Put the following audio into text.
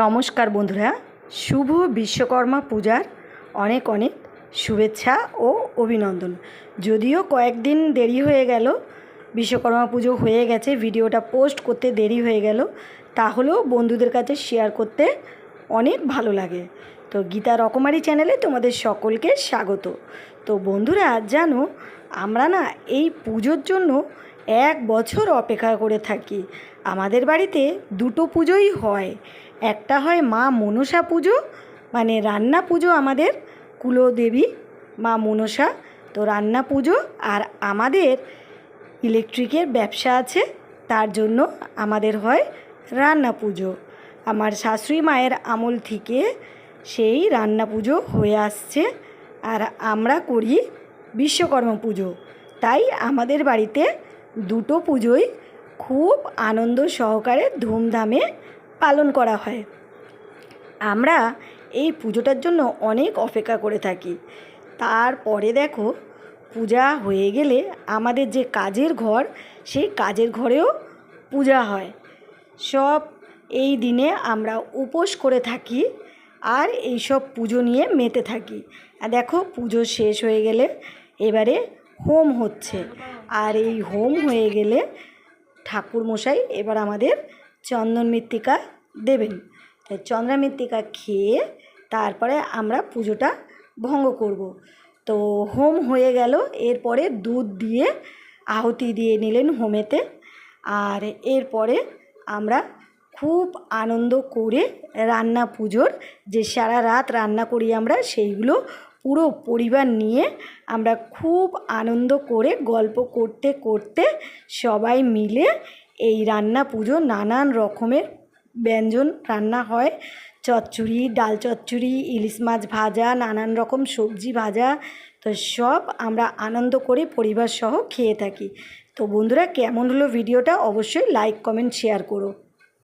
নমস্কার বন্ধুরা, শুভ বিশ্বকর্মা পূজার অনেক অনেক শুভেচ্ছা ও অভিনন্দন। যদিও কয়েকদিন দেরি হয়ে গেল, বিশ্বকর্মা পুজো হয়ে গেছে, ভিডিওটা পোস্ট করতে দেরি হয়ে গেল, তাহলেও বন্ধুদের কাছে শেয়ার করতে অনেক ভালো লাগে। তো গীতা রকমারি চ্যানেলে তোমাদের সকলকে স্বাগত। তো বন্ধুরা, জানো, আমরা না এই পুজোর জন্য এক বছর অপেক্ষা করে থাকি। আমাদের বাড়িতে দুটো পুজোই হয়। একটা হয় মা মনসা পুজো মানে রান্না পুজো আমাদের কুলদেবী মা মনসা। তো রান্না পুজো আর আমাদের ইলেকট্রিকের ব্যবসা আছে, তার জন্য আমাদের হয় রান্না পুজো। আমার শাশুড়ি মায়ের আমল থেকে সেই রান্না পুজো হয়ে আসছে আর আমরা করি বিশ্বকর্মা পুজো। তাই আমাদের বাড়িতে দুটো পুজোই খুব আনন্দ সহকারে ধুমধামে পালন করা হয়। আমরা এই পুজোটার জন্য অনেক অপেক্ষা করে থাকি। তারপরে দেখো, পূজা হয়ে গেলে আমাদের যে কাজের ঘর, সেই কাজের ঘরেও পূজা হয়। সব এই দিনে আমরা উপোস করে থাকি আর এই সব পুজো নিয়ে মেতে থাকি। দেখো, পুজো শেষ হয়ে গেলে এবারে হোম হচ্ছে। আর এই হোম হয়ে গেলে ঠাকুর মশাই এবার আমাদের চন্দন মৃত্তিকা দেবেন। তাই চন্দ্রা মৃত্তিকা খেয়ে তারপরে আমরা পুজোটা ভঙ্গ করব। তো হোম হয়ে গেল, এরপরে দুধ দিয়ে আহুতি দিয়ে নিলেন হোমেতে। আর এরপরে আমরা খুব আনন্দ করে রান্না পুজোর যে সারা রাত রান্না করি আমরা, সেইগুলো পুরো পরিবার নিয়ে আমরা খুব আনন্দ করে গল্প করতে করতে সবাই মিলে এই রান্না পুজো নানান রকমের ব্যঞ্জন রান্না হয়। চচ্চড়ি, ডাল চচ্চড়ি, ইলিশ মাছ ভাজা, নানান রকম সবজি ভাজা, তো সব আমরা আনন্দ করে পরিবার সহ খেয়ে থাকি। তো বন্ধুরা, কেমন হলো ভিডিওটা অবশ্যই লাইক কমেন্ট শেয়ার করো।